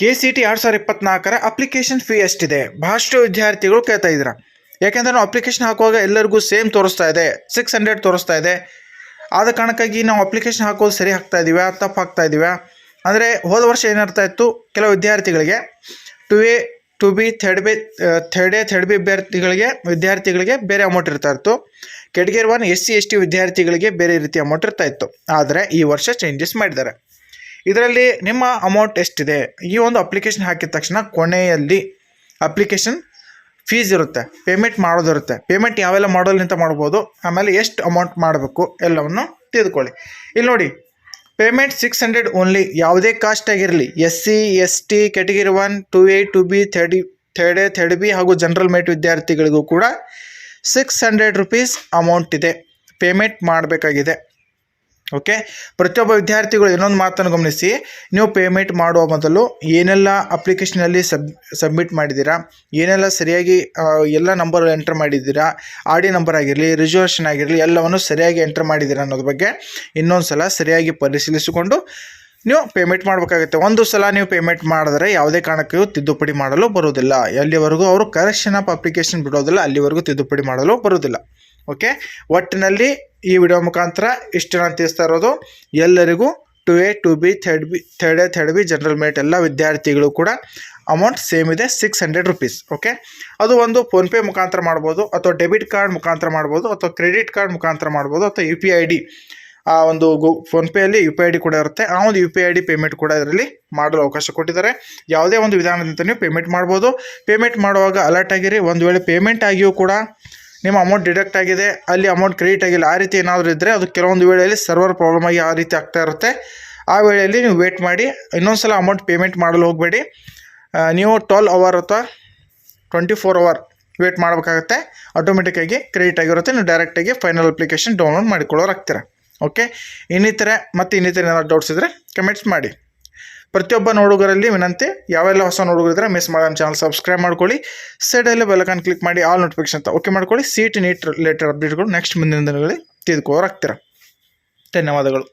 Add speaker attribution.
Speaker 1: K C T ಎರಡು ಸಾವಿರದ ಇಪ್ಪತ್ನಾಲ್ಕರ ಅಪ್ಲಿಕೇಶನ್ ಫೀ ಎಷ್ಟಿದೆ? ಬಹಳಷ್ಟು ವಿದ್ಯಾರ್ಥಿಗಳು ಕೇಳ್ತಾ ಇದ್ದೀರಾ. ಯಾಕೆಂದರೆ ನಾವು ಅಪ್ಲಿಕೇಶನ್ ಹಾಕುವಾಗ ಎಲ್ಲರಿಗೂ ಸೇಮ್ ತೋರಿಸ್ತಾ ಇದೆ. ಸಿಕ್ಸ್ ಹಂಡ್ರೆಡ್ ತೋರಿಸ್ತಾ ಇದೆ. ಆದ ಕಾರಣಕ್ಕಾಗಿ ನಾವು ಅಪ್ಲಿಕೇಶನ್ ಹಾಕೋದು ಸರಿ ಹಾಕ್ತಾ ಇದ್ದೀವಾ ತಪ್ಪು ಹಾಕ್ತಾ ಇದ್ದೀವಾ ಅಂದರೆ ಹೋದ ವರ್ಷ ಏನಿರ್ತಾ ಇತ್ತು? ಕೆಲವು ವಿದ್ಯಾರ್ಥಿಗಳಿಗೆ two A, two B, third B third A, third B ಅಭ್ಯರ್ಥಿಗಳಿಗೆ, ವಿದ್ಯಾರ್ಥಿಗಳಿಗೆ ಬೇರೆ ಅಮೌಂಟ್ ಇರ್ತಾ ಇತ್ತು. Category one S C S T ವಿದ್ಯಾರ್ಥಿಗಳಿಗೆ ಬೇರೆ ರೀತಿ ಅಮೌಂಟ್ ಇರ್ತಾ ಇತ್ತು. ಆದರೆ ಈ ವರ್ಷ ಚೇಂಜಸ್ ಮಾಡಿದ್ದಾರೆ. ಇದರಲ್ಲಿ ನಿಮ್ಮ ಅಮೌಂಟ್ ಎಷ್ಟಿದೆ? ಈ ಒಂದು ಅಪ್ಲಿಕೇಶನ್ ಹಾಕಿದ ತಕ್ಷಣ ಕೊನೆಯಲ್ಲಿ ಅಪ್ಲಿಕೇಶನ್ ಫೀಸ್ ಇರುತ್ತೆ ಪೇಮೆಂಟ್ ಮಾಡೋದಿರುತ್ತೆ ಪೇಮೆಂಟ್ ಯಾವೆಲ್ಲ ಅಂತ ಮಾಡ್ಬೋದು, ಆಮೇಲೆ ಎಷ್ಟು ಅಮೌಂಟ್ ಮಾಡಬೇಕು ಎಲ್ಲವನ್ನು ತಿಳಿದುಕೊಳ್ಳಿ. ಇಲ್ಲಿ ನೋಡಿ ಪೇಮೆಂಟ್ ಸಿಕ್ಸ್ ಹಂಡ್ರೆಡ್ ಓನ್ಲಿ ಯಾವುದೇ ಕಾಸ್ಟ್ ಆಗಿರಲಿ S C S T category one two A two B third third A third B ಹಾಗೂ ಜನರಲ್ ಮೇಟ್ ವಿದ್ಯಾರ್ಥಿಗಳಿಗೂ ಕೂಡ ಸಿಕ್ಸ್ ಹಂಡ್ರೆಡ್ ರುಪೀಸ್ ಅಮೌಂಟ್ ಇದೆ. ಪೇಮೆಂಟ್ ಮಾಡಬೇಕಾಗಿದೆ. ಓಕೆ ಪ್ರತಿಯೊಬ್ಬ ವಿದ್ಯಾರ್ಥಿಗಳು ಇನ್ನೊಂದು ಮಾತನ್ನು ಗಮನಿಸಿ. ನೀವು ಪೇಮೆಂಟ್ ಮಾಡುವ ಮೊದಲು ಏನೆಲ್ಲ ಅಪ್ಲಿಕೇಶನಲ್ಲಿ ಸಬ್ ಸಬ್ಮಿಟ್ ಮಾಡಿದ್ದೀರಾ? ಏನೆಲ್ಲ ಸರಿಯಾಗಿ ಎಲ್ಲ ನಂಬರ್ ಎಂಟರ್ ಮಾಡಿದ್ದೀರಾ? ಆರ್ ಡಿ ನಂಬರ್ ಆಗಿರಲಿ ರಿಸರ್ವೇಷನ್ ಆಗಿರಲಿ, ಎಲ್ಲವನ್ನು ಸರಿಯಾಗಿ ಎಂಟರ್ ಮಾಡಿದ್ದೀರಾ ಅನ್ನೋದ್ರ ಬಗ್ಗೆ ಇನ್ನೊಂದು ಸಲ ಸರಿಯಾಗಿ ಪರಿಶೀಲಿಸಿಕೊಂಡು ನೀವು ಪೇಮೆಂಟ್ ಮಾಡಬೇಕಾಗುತ್ತೆ. ಒಂದು ಸಲ ನೀವು ಪೇಮೆಂಟ್ ಮಾಡಿದ್ರೆ ಯಾವುದೇ ಕಾರಣಕ್ಕೂ ತಿದ್ದುಪಡಿ ಮಾಡಲು ಬರುವುದಿಲ್ಲ. ಎಲ್ಲಿವರೆಗೂ ಅವರು ಕರೆಕ್ಷನ್ ಆಫ್ ಅಪ್ಲಿಕೇಶನ್ ಬಿಡೋದಿಲ್ಲ, ಅಲ್ಲಿವರೆಗೂ ತಿದ್ದುಪಡಿ ಮಾಡಲು ಬರುವುದಿಲ್ಲ. ಓಕೆ ಒಟ್ಟಿನಲ್ಲಿ ಈ ವಿಡಿಯೋ ಮುಖಾಂತರ ಇಷ್ಟು ನಾನು ತಿಳಿಸ್ತಾ ಇರೋದು. ಎಲ್ಲರಿಗೂ two A two B third B third A third B general merit ಎಲ್ಲ ವಿದ್ಯಾರ್ಥಿಗಳು ಕೂಡ ಅಮೌಂಟ್ ಸೇಮ್ ಇದೆ ಸಿಕ್ಸ್ ಹಂಡ್ರೆಡ್ ರುಪೀಸ್ ಓಕೆ ಅದು ಒಂದು ಫೋನ್ಪೇ ಮುಖಾಂತರ ಮಾಡ್ಬೋದು, ಅಥವಾ ಡೆಬಿಟ್ ಕಾರ್ಡ್ ಮುಖಾಂತರ ಮಾಡ್ಬೋದು, ಅಥವಾ ಕ್ರೆಡಿಟ್ ಕಾರ್ಡ್ ಮುಖಾಂತರ ಮಾಡ್ಬೋದು, ಅಥವಾ ಯು ಪಿ ಐ ಡಿ ಆ ಒಂದು ಗು ಫೋನ್ಪೇಯಲ್ಲಿ ಯು ಪಿ ಐ ಡಿ ಕೂಡ ಇರುತ್ತೆ. ಆ ಒಂದು U P I D payment ಕೂಡ ಇದರಲ್ಲಿ ಮಾಡಲು ಅವಕಾಶ ಕೊಟ್ಟಿದ್ದಾರೆ. ಯಾವುದೇ ಒಂದು ವಿಧಾನದಿಂದ ನೀವು ಪೇಮೆಂಟ್ ಮಾಡ್ಬೋದು. ಪೇಮೆಂಟ್ ಮಾಡುವಾಗ ಅಲರ್ಟ್ ಆಗಿರಿ. ಒಂದು ವೇಳೆ ಪೇಮೆಂಟ್ ಆಗಿಯೂ ಕೂಡ ನಿಮ್ಮ ಅಮೌಂಟ್ ಡಿಡಕ್ಟ್ ಆಗಿದೆ, ಅಲ್ಲಿ ಅಮೌಂಟ್ ಕ್ರೆಡಿಟ್ ಆಗಿಲ್ಲ, ಆ ರೀತಿ ಏನಾದರೂ ಇದ್ದರೆ ಅದು ಕೆಲವೊಂದು ವೇಳೆಯಲ್ಲಿ ಸರ್ವರ್ ಪ್ರಾಬ್ಲಮ್ ಆಗಿ ಆ ರೀತಿ ಆಗ್ತಾ ಇರುತ್ತೆ. ಆ ವೇಳೆಯಲ್ಲಿ ನೀವು ವೇಟ್ ಮಾಡಿ ಇನ್ನೊಂದು ಸಲ ಅಮೌಂಟ್ ಪೇಮೆಂಟ್ ಮಾಡಲು ಹೋಗಬೇಡಿ. ನೀವು ಟ್ವೆಲ್ ಅವರ್ ಅಥವಾ ಟ್ವೆಂಟಿ ಫೋರ್ ಅವರ್ ವೇಟ್ ಮಾಡಬೇಕಾಗುತ್ತೆ ಆಟೋಮೆಟಿಕ್ಕಾಗಿ ಕ್ರೆಡಿಟ್ ಆಗಿರುತ್ತೆ, ನೀವು ಡೈರೆಕ್ಟಾಗಿ ಫೈನಲ್ ಅಪ್ಲಿಕೇಶನ್ ಡೌನ್ಲೋಡ್ ಮಾಡಿಕೊಳ್ಳೋರಾಗ್ತೀರ. ಓಕೆ ಇನ್ನಿತರ, ಮತ್ತು ಇನ್ನಿತರ ಏನಾದರೂ ಡೌಟ್ಸ್ ಇದ್ದರೆ ಕಮೆಂಟ್ಸ್ ಮಾಡಿ. ಪ್ರತಿಯೊಬ್ಬ ನೋಡುಗರಲ್ಲಿ ವಿನಂತಿ, ಯಾವೆಲ್ಲ ಹೊಸ ನೋಡುಗರಿದ್ರೆ ಮಿಸ್ ಮಾಡೋಣ ಚಾನಲ್ ಸಬ್ಸ್ಕ್ರೈಬ್ ಮಾಡ್ಕೊಳ್ಳಿ. ಸೈಡಲ್ಲಿ ಬೆಲಕನ್ ಕ್ಲಿಕ್ ಮಾಡಿ ಆಲ್ ನೋಟಿಫಿಕೇಶನ್ ಅಂತ ಓಕೆ ಮಾಡ್ಕೊಳ್ಳಿ. ಸೀಟ್ ನೀಟ್ ರಿಲೇಟೆಡ್ ಅಪ್ಡೇಟ್ಗಳು ನೆಕ್ಸ್ಟ್ ಮುಂದಿನ ದಿನಗಳಲ್ಲಿ ತಿದ್ಕೋರಾಗ್ತೀರ ಧನ್ಯವಾದಗಳು.